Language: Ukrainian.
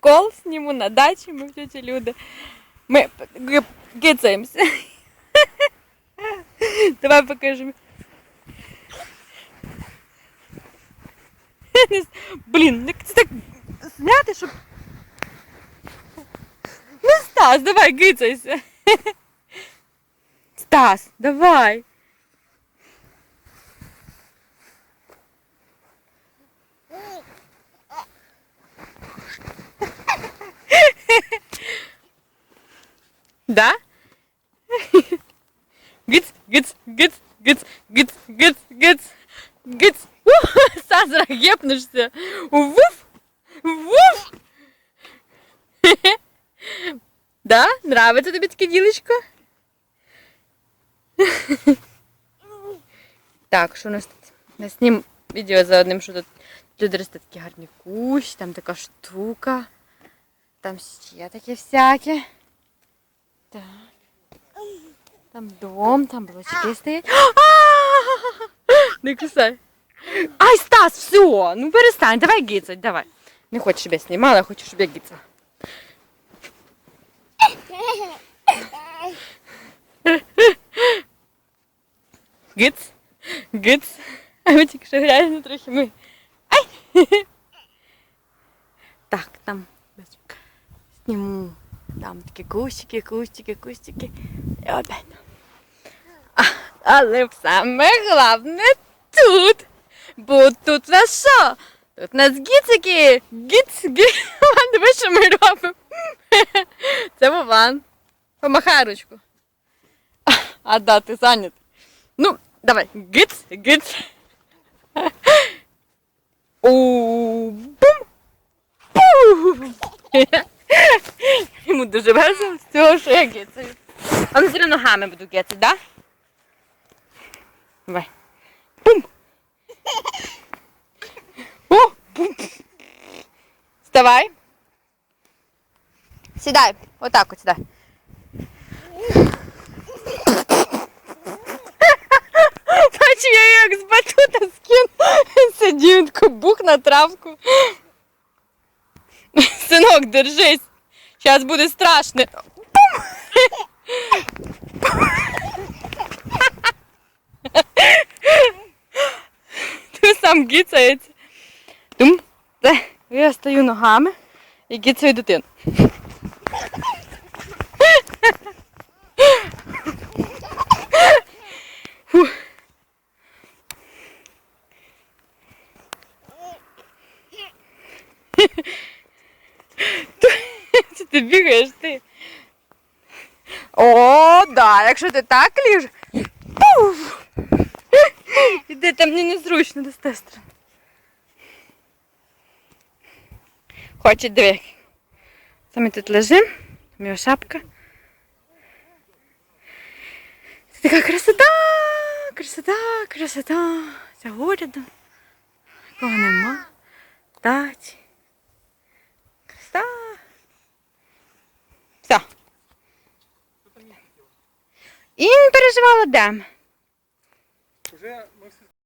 кол сніму на дачі, ми всі ці люди. Ми г- гицаємося. Давай покажемо. Не з- Блін, як це так зняти, щоб. Ну, Стас, давай, гицайся. Стас, давай. Да? Гиц, гиц, гиц, гиц, гиц, гиц, гиц, гиц. Зараз гепнешся. Вуф, вуф. Да? Нравиться тобі таке ділечко? Так, що у нас тут? Наснім відео за одним, що тут люди росте такі гарні кущ, там така штука. Там ще таке всяке. Так. Там дом, там блочки стоять. А! Не кусай. Ай, Стас, все, ну перестань, давай гицать, давай. Не хочеш, щоб я знімала, а хочеш, щоб я гицала. Гиц, гиц. А ми тільки що грязно трохи ми. Ай! Так, там бачок, зніму. Там такі кустики, кустики, кустики. І. А, але саме головне тут. Бо тут у нас що? Тут у нас гіцики. Гіц, гіц. Диви, що ми робимо. Це Вован. Помахай ручку. А, да, ти зайнятий. Ну, давай. Гиц, гиц. У дуже весело з цього, що я гицаю. А ну зі ногами буду гецати, да? Давай. Бум. О, бум. Вставай. Сідай. Отак от сідай. Бачу, я як з батута скину. Сидів бух на травку. Синок, держись. Зараз буде страшно. Ти сам гіцається. Тум. Я стою ногами і гіцаю дитину. Фух. Ти бігаєш ти. О, да, якщо ти так ліж. Пуф! Іди там мені незручно до сторони. Хоче диви. Ми тут лежимо, там його шапка. Це така красота, красота, красота. Це городом. Кого нема. Таті. Красота. Все. І не переживала де. Уже ми